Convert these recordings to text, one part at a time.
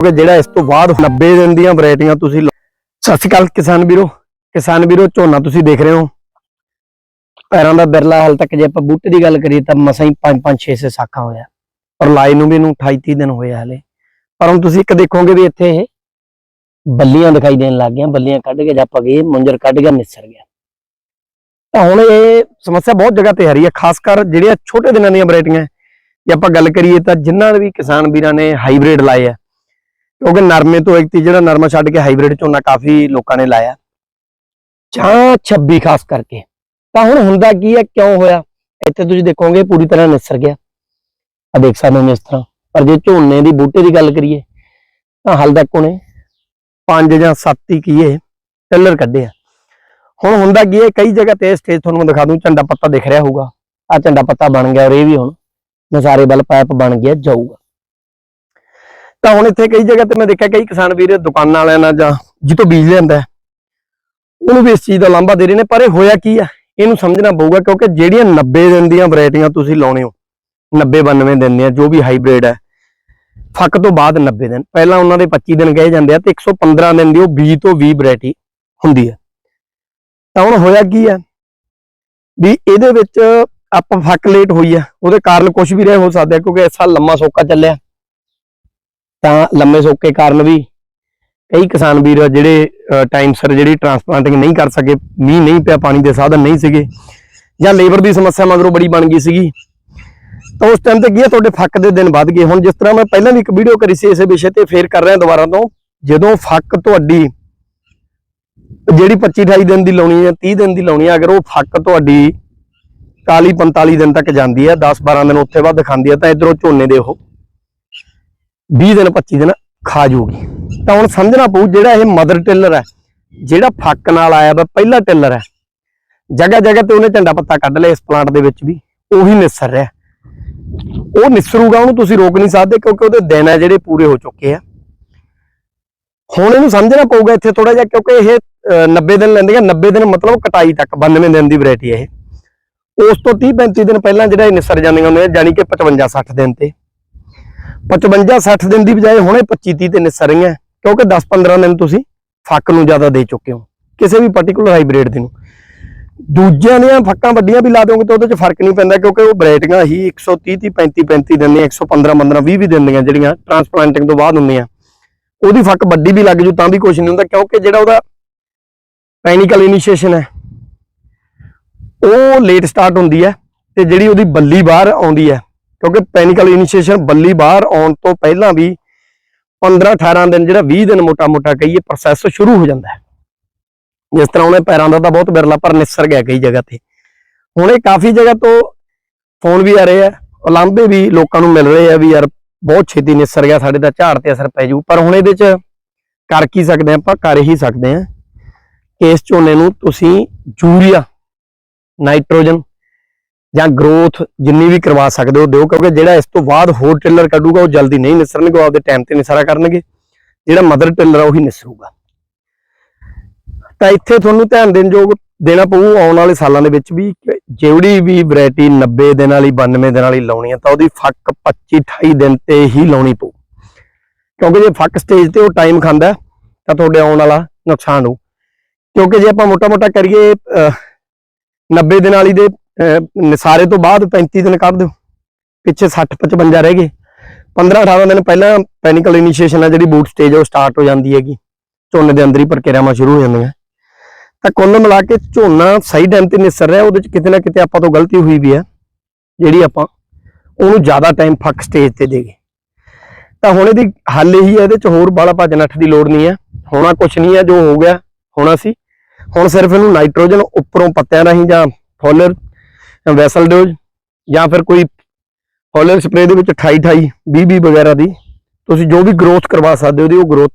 ਕਿ ਜਿਹੜਾ ਇਸ ਤੋਂ ਬਾਅਦ 90 ਦਿਨ ਦੀਆਂ ਵੈਰਾਈਟੀਆਂ ਤੁਸੀਂ ਸਤਿ ਸ਼੍ਰੀ ਅਕਾਲ ਕਿਸਾਨ ਵੀਰੋ। ਕਿਸਾਨ ਵੀਰੋ, ਝੋਨਾ ਤੁਸੀਂ ਦੇਖ ਰਹੇ ਹੋ। ਪੈਰਾਂ ਦਾ ਬਿਰਲਾ ਹਾਲ ਤੱਕ ਜੇ ਆਪਾਂ ਬੂਟੇ ਦੀ ਗੱਲ ਕਰੀਏ ਤਾਂ ਮਸਾਂ ਹੀ 5 5 6 6 ਸਾਖਾਂ ਹੋਇਆ। ਪਰ ਲਾਈ ਨੂੰ ਵੀ ਇਹਨੂੰ 28 30 ਦਿਨ ਹੋਇਆ ਹਲੇ। ਪਰ ਹੁਣ ਤੁਸੀਂ ਇੱਕ ਦੇਖੋਗੇ ਵੀ ਇੱਥੇ ਇਹ ਬੱਲੀਆਂ ਦਿਖਾਈ ਦੇਣ ਲੱਗ ਗਈਆਂ। ਬੱਲੀਆਂ ਕੱਢ ਕੇ ਜੱਪ ਗਏ ਮੁੰਜਰ ਕੱਢ ਗਿਆ ਨਿਸਰ ਗਿਆ। ਤਾਂ ਹੁਣ ਇਹ ਸਮੱਸਿਆ ਬਹੁਤ ਜਗ੍ਹਾ ਤੇ ਆ ਰਹੀ ਹੈ। ਖਾਸ ਕਰ ਜਿਹੜੀਆਂ ਛੋਟੇ ਦਿਨਾਂ ਦੀਆਂ ਵੈਰਾਈਟੀਆਂ। ਜੇ ਆਪਾਂ ਗੱਲ ਕਰੀਏ ਤਾਂ ਜਿਨ੍ਹਾਂ ਵੀ ਕਿਸਾਨ ਵੀਰਾਂ ਨੇ ਹਾਈਬ੍ਰਿਡ ਲਾਏ ਆ ਕਿਉਂਕਿ ਨਰਮੇ ਤੋਂ ਇੱਕ ਤੀ ਜਿਹੜਾ ਨਰਮਾ ਛੱਡ ਕੇ ਹਾਈਬ੍ਰਿਡ ਝੋਨਾ ਕਾਫੀ ਲੋਕਾਂ ਨੇ ਲਾਇਆ। ਜਾਂ 26 ਖਾਸ ਕਰਕੇ। ਤਾਂ ਹੁਣ ਹੁੰਦਾ ਕੀ ਹੈ, ਕਿਉਂ ਹੋਇਆ? ਇੱਥੇ ਤੁਸੀਂ ਦੇਖੋਗੇ, ਪੂਰੀ ਤਰ੍ਹਾਂ ਨਿਸਰ ਗਿਆ। ਆ ਦੇਖ ਸਕਦੇ ਹੋ ਇਸ ਤਰ੍ਹਾਂ। ਪਰ ਜੇ ਝੋਨੇ ਦੀ ਬੂਟੇ ਦੀ ਗੱਲ ਕਰੀਏ, ਤਾਂ ਹਾਲ ਤੱਕ ਉਹਨੇ ਪੰਜ ਜਾਂ ਸੱਤ ਹੀ ਕੀਏ ਟਿੱਲਰ ਕੱਢੇ ਆ। ਹੁਣ ਹੁੰਦਾ ਕੀ ਹੈ, ਕਈ ਜਗ੍ਹਾ ਤੇ ਸਟੇਜ ਤੁਹਾਨੂੰ ਮੈਂ ਦਿਖਾ ਦੂੰ, ਝੰਡਾ ਪੱਤਾ ਦਿਖ ਰਿਹਾ ਹੋਊਗਾ। ਆ ਝੰਡਾ ਪੱਤਾ ਬਣ ਗਿਆ ਔਰ ਇਹ ਵੀ ਹੁਣ ਨਜ਼ਾਰੇ ਵੱਲ ਪਾਈਪ ਬਣ ਗਿਆ, ਜਾਊਗਾ। ਤਾਂ ਹੁਣ ਇੱਥੇ ਕਈ ਜਗ੍ਹਾ ਤੇ ਮੈਂ ਦੇਖਿਆ ਕਈ ਕਿਸਾਨ ਵੀਰ ਦੁਕਾਨਾਂ ਵਾਲਿਆਂ ਨਾਲ ਜਾਂ ਜਿੱਤੋਂ ਬੀਜ ਲੈਂਦਾ ਉਹਨੂੰ ਵੀ ਇਸ ਚੀਜ਼ ਦਾ ਲਾਂਭਾ ਦੇ ਰਹੇ ਨੇ, ਪਰ ਇਹ ਹੋਇਆ ਕੀ ਆ? ਇਹਨੂੰ ਸਮਝਣਾ ਪਊਗਾ ਕਿਉਂਕਿ ਜਿਹੜੀਆਂ 90 ਦਿਨ ਦੀਆਂ ਵੈਰਾਈਟੀਆਂ ਤੁਸੀਂ ਲਾਉਣੇ ਹੋ 90 92 ਦਿਨ ਦੀਆਂ, ਜੋ ਵੀ ਹਾਈਬ੍ਰਿਡ ਹੈ, ਫੱਕ ਤੋਂ ਬਾਅਦ 90 ਦਿਨ, ਪਹਿਲਾਂ ਉਹਨਾਂ ਦੇ 25 ਦਿਨ ਗਏ ਜਾਂਦੇ ਆ ਤੇ 115 ਦਿਨ ਦੀ ਉਹ 20 ਤੋਂ 20 ਵੈਰਾਈਟੀ ਹੁੰਦੀ ਹੈ। ਤਾਂ ਹੁਣ ਹੋਇਆ ਕੀ ਹੈ ਵੀ ਇਹਦੇ ਵਿੱਚ ਆਪਾਂ ਫੱਕ ਲੇਟ ਹੋਈ ਆ, ਉਹਦੇ ਕਾਰਨ ਕੁਝ ਵੀ ਰਹੇ ਹੋ ਸਕਦਾ ਕਿਉਂਕਿ ਇਸ ਸਾਲ ਲੰਮਾ ਸੋਕਾ ਚੱਲਿਆ। ਤਾਂ ਲੰਮੇ ਸੋਕੇ ਕਾਰਨ ਵੀ ਕਈ ਕਿਸਾਨ ਵੀਰ ਜਿਹੜੇ ਟਾਈਮ ਸਿਰ ਜਿਹੜੀ ਟਰਾਂਸਪਲਾਂਟਿੰਗ ਨਹੀਂ ਕਰ ਸਕੇ, ਮੀਂਹ ਨਹੀਂ ਪਿਆ, ਪਾਣੀ ਦੇ ਸਾਧਨ ਨਹੀਂ ਸੀਗੇ, ਜਾਂ ਲੇਬਰ ਦੀ ਸਮੱਸਿਆ ਮਗਰੋਂ ਬੜੀ ਬਣ ਗਈ ਸੀਗੀ। ਤਾਂ ਉਸ ਟਾਈਮ ਤੇ ਕੀ ਹੈ ਤੁਹਾਡੇ ਫੱਕ ਦੇ ਦਿਨ ਵੱਧ ਗਏ। ਹੁਣ ਜਿਸ ਤਰ੍ਹਾਂ ਮੈਂ ਪਹਿਲਾਂ ਵੀ ਇੱਕ ਵੀਡੀਓ ਕਰੀ ਸੀ ਇਸੇ ਵਿਸ਼ੇ ਤੇ, ਫੇਰ ਕਰ ਰਿਹਾ ਦੁਬਾਰਾ ਤੋਂ। ਜਦੋਂ ਫੱਕ ਤੁਹਾਡੀ ਜਿਹੜੀ 25 28 ਦਿਨ ਦੀ ਲਾਉਣੀ ਹੈ 30 ਦਿਨ ਦੀ ਲਾਉਣੀ ਹੈ, ਅਗਰ ਉਹ ਫੱਕ ਤੁਹਾਡੀ 40 45 ਦਿਨ ਤੱਕ ਜਾਂਦੀ ਹੈ 10 12 ਦਿਨ ਉੱਥੇ ਬਾਅਦ ਦਿਖਾਉਂਦੀ ਹੈ, ਤਾਂ ਇਧਰੋਂ ਝੋਨੇ ਦੇ ਉਹ 20 ਦਿਨ 25 ਦਿਨ ਖਾ ਜੂਗੀ। ਤਾਂ ਹੁਣ ਸਮਝਣਾ ਪਊ ਜਿਹੜਾ ਇਹ ਮਦਰ ਟਿਲਰ ਹੈ ਜਿਹੜਾ ਫੱਕ ਨਾਲ ਆਇਆ ਵਾ ਪਹਿਲਾ ਟਿਲਰ ਹੈ ਜਗ੍ਹਾ ਜਗ੍ਹਾ ਤੇ ਉਹਨੇ ਝੰਡਾ ਪੱਤਾ ਕੱਢ ਲਿਆ ਇਸ ਪਲਾਂਟ ਦੇ ਵਿੱਚ ਵੀ ਉਹੀ ਨਿਸਰ ਰਿਹਾ। ਉਹ ਨਿਸਰੂਗਾ ਉਹਨੂੰ ਤੁਸੀਂ ਰੋਕ ਨਹੀਂ ਸਕਦੇ ਕਿਉਂਕਿ ਉਹਦੇ ਦਿਨ ਹੈ ਜਿਹੜੇ ਪੂਰੇ ਹੋ ਚੁੱਕੇ ਆ। ਹੁਣ ਇਹਨੂੰ ਸਮਝਣਾ ਪਊਗਾ ਇੱਥੇ ਥੋੜਾ ਜਿਹਾ ਕਿਉਂਕਿ ਇਹ ਅਹ, 90 ਦਿਨ ਲੈਂਦੀਆਂ 90 ਦਿਨ ਮਤਲਬ ਕਟਾਈ ਤੱਕ 92 ਦਿਨ ਦੀ ਵੈਰਾਈਟੀ ਹੈ ਇਹ। ਉਸ ਤੋਂ 30 35 ਦਿਨ ਪਹਿਲਾਂ ਜਿਹੜਾ ਇਹ ਨਿਸਰ ਜਾਂਦੀਆਂ ਹੁੰਦੀਆਂ ਜਾਨੀ ਕਿ 55 60 ਦਿਨ ਤੇ। 55 60 ਦਿਨ ਦੀ ਬਜਾਏ ਹੁਣੇ 25 30 ਤੇ ਨਿਸਰ ਰਹੀਆਂ। ਕਿਉਂਕਿ 10 15 ਦਿਨ ਤੁਸੀਂ ਫੱਕ ਨੂੰ ਜ਼ਿਆਦਾ ਦੇ ਚੁੱਕੇ ਹੋ। ਕਿਸੇ ਵੀ ਪਾਰਟਿਕੂਲਰ ਹਾਈਬ੍ਰਿਡ ਦੇ ਨੂੰ। ਦੂਜਿਆਂ ਦੀਆਂ ਫੱਕਾਂ ਵੱਡੀਆਂ ਵੀ ਲਾ ਦੋਗੇ ਤਾਂ ਉਹਦੇ 'ਚ ਫ਼ਰਕ ਨਹੀਂ ਪੈਂਦਾ ਕਿਉਂਕਿ ਉਹ ਵੈਰਾਈਟੀਆਂ ਹੀ 130 30 35 35 ਦਿਨ ਦੀਆਂ 115 15 20 ਵੀ ਦਿਨ ਦੀਆਂ ਜਿਹੜੀਆਂ ਟਰਾਂਸਪਲਾਂਟਿੰਗ ਤੋਂ ਬਾਅਦ ਹੁੰਦੀਆਂ। ਉਹਦੀ ਫੱਕ ਵੱਡੀ ਵੀ ਲੱਗ ਜੂ ਤਾਂ ਵੀ ਕੁਝ ਨਹੀਂ ਹੁੰਦਾ ਕਿਉਂਕਿ ਜਿਹੜਾ ਉਹਦਾ ਪੈਨਿਕਲ ਇਨੀਸ਼ੀਏਸ਼ਨ ਹੈ, ਉਹ ਲੇਟ ਸਟਾਰਟ ਹੁੰਦੀ ਹੈ ਤੇ ਜਿਹੜੀ ਉਹਦੀ ਬੱਲੀ ਬਾਹਰ ਆਉਂਦੀ ਹੈ ਕਿਉਂਕਿ ਪੈਨਿਕਲ ਇਨੀਸ਼ੀਏਸ਼ਨ ਬੱਲੀ ਬਾਹਰ ਆਉਣ ਤੋਂ ਪਹਿਲਾਂ ਵੀ 15 18 ਦਿਨ ਜਿਹੜਾ 20 ਦਿਨ ਮੋਟਾ-ਮੋਟਾ ਕਹੀਏ ਪ੍ਰੋਸੈਸ ਸ਼ੁਰੂ ਹੋ ਜਾਂਦਾ ਹੈ। ਜਿਸ ਤਰ੍ਹਾਂ ਉਹਨੇ ਪੈਰਾਂ ਦਾ ਤਾਂ ਬਹੁਤ ਬਿਰਲਾ ਪਰ ਨਿਸਰ ਗਿਆ ਕਈ ਜਗ੍ਹਾ ਤੇ। ਹੁਣ ਇਹ ਕਾਫੀ ਜਗ੍ਹਾ ਤੋਂ ਫੋਨ ਵੀ ਆ ਰਹੇ ਆ ਉਲਾਂਭੇ ਵੀ ਲੋਕਾਂ ਨੂੰ ਮਿਲ ਰਹੇ ਆ ਵੀ ਯਾਰ ਬਹੁਤ ਛੇਤੀ ਨਿਸਰ ਗਿਆ, ਸਾਡੇ ਦਾ ਝਾੜ ਤੇ ਅਸਰ ਪੈ ਜੂ। ਪਰ ਹੁਣ ਇਹਦੇ ਚ ਕਰ ਕੀ ਸਕਦੇ ਆ? ਆਪਾਂ ਕਰ ਹੀ ਸਕਦੇ ਆ। ਇਸ ਝੋਨੇ ਨੂੰ ਤੁਸੀਂ ਯੂਰੀਆ, ਨਾਈਟ੍ਰੋਜਨ ਜਾਂ ਗਰੋਥ ਜਿੰਨੀ ਵੀ ਕਰਵਾ ਸਕਦੇ ਹੋ ਦਿਓ ਕਿਉਂਕਿ ਜਿਹੜਾ ਇਸ ਤੋਂ ਬਾਅਦ ਹੋਰ ਟਿਲਰ ਕੱਢੂਗਾ ਉਹ ਜਲਦੀ ਨਹੀਂ ਨਿਸਰਨਗੇ ਉਹ ਆਪਦੇ ਟਾਈਮ ਤੇ ਨਿਸਾਰਾ ਕਰਨਗੇ। ਜਿਹੜਾ ਮਦਰ ਟਿਲਰ ਆ ਉਹੀ ਨਿਸਰੂਗਾ। ਤਾਂ ਇੱਥੇ ਤੁਹਾਨੂੰ ਧਿਆਨ ਦੇਣ ਯੋਗ ਦੇਣਾ ਪਊ ਆਉਣ ਵਾਲੇ ਸਾਲਾਂ ਦੇ ਵਿੱਚ ਵੀ ਜਿਹੜੀ ਵੀ ਵੈਰਾਈਟੀ 90 ਦਿਨ ਵਾਲੀ 92 ਦਿਨ ਵਾਲੀ ਲਾਉਣੀ ਹੈ ਤਾਂ ਉਹਦੀ ਫੱਕ 25 28 ਦਿਨ ਤੇ ਹੀ ਲਾਉਣੀ ਪਊ। ਕਿਉਂਕਿ ਜੇ ਫੱਕ ਸਟੇਜ ਤੇ ਉਹ ਟਾਈਮ ਖਾਂਦਾ ਤਾਂ ਤੁਹਾਡੇ ਆਉਣ ਵਾਲਾ ਨੁਕਸਾਨ ਹੋ ਕਿਉਂਕਿ ਜੇ ਆਪਾਂ ਮੋਟਾ-ਮੋਟਾ ਕਰੀਏ ਅਹ, 90 ਦਿਨ ਵਾਲੀ ਦੇ ਨਿਸਾਰੇ ਤੋਂ ਬਾਅਦ 35 ਦਿਨ ਕੱਢ ਦਿਓ। ਪਿੱਛੇ 60 55 ਰਹਿ ਗਏ। 15 18 ਦਿਨ ਪਹਿਲਾਂ ਪੈਨਿਕਲ ਇਨੀਸ਼ੀਏਸ਼ਨ ਹੈ ਜਿਹੜੀ ਬੂਟ ਸਟੇਜ ਉਹ ਸਟਾਰਟ ਹੋ ਜਾਂਦੀ ਹੈਗੀ। ਝੋਨੇ ਦੇ ਅੰਦਰ ਹੀ ਪ੍ਰਕਿਰਿਆਵਾਂ ਸ਼ੁਰੂ ਹੋ ਜਾਂਦੀਆਂ। ਤਾਂ ਕੁੱਲ ਮਿਲਾ ਕੇ ਝੋਨਾ ਸਹੀ ਟਾਈਮ ਤੇ ਨਿਸਰ ਰਿਹਾ, ਉਹਦੇ ਚ ਕਿਤੇ ਨਾ ਕਿਤੇ ਆਪਾਂ ਤੋਂ ਗਲਤੀ ਹੋਈ ਵੀ ਹੈ ਜਿਹੜੀ ਆਪਾਂ ਉਹਨੂੰ ਜ਼ਿਆਦਾ ਟਾਈਮ ਫੱਕ ਸਟੇਜ ਤੇ ਦੇ ਗਏ। ਤਾਂ ਹੁਣ ਇਹਦੀ ਹੱਲ ਇਹੀ ਹੈ ਇਹਦੇ ਚ ਹੋਰ ਬਾਲਾ ਭੱਜ ਨੱਠ ਦੀ ਲੋੜ ਨਹੀਂ ਹੈ ਹੋਣਾ ਕੁਝ ਨਹੀਂ ਹੈ ਜੋ ਹੋ ਗਿਆ, ਹੋਣਾ ਸੀ। ਹੁਣ ਸਿਰਫ ਇਹਨੂੰ ਨਾਈਟ੍ਰੋਜਨ ਉੱਪਰੋਂ ਪੱਤਿਆਂ ਰਾਹੀਂ ਜਾਂ ਫੋਲਰ ਵੈਸਲ ਡੋਜ਼ ਜਾਂ। ਫਿਰ ਕੋਈ ਫੋਲਰ ਸਪਰੇ ਦੇ ਵਿੱਚ 28 28 20 20 ਵਗੈਰਾ ਦੀ ਤੁਸੀਂ ਜੋ ਵੀ ਗਰੋਥ ਕਰਵਾ ਸਕਦੇ ਹੋ ਉਹਦੀ ਉਹ ਗਰੋਥ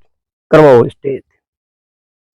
ਕਰਵਾਓ ਸਟੇਜ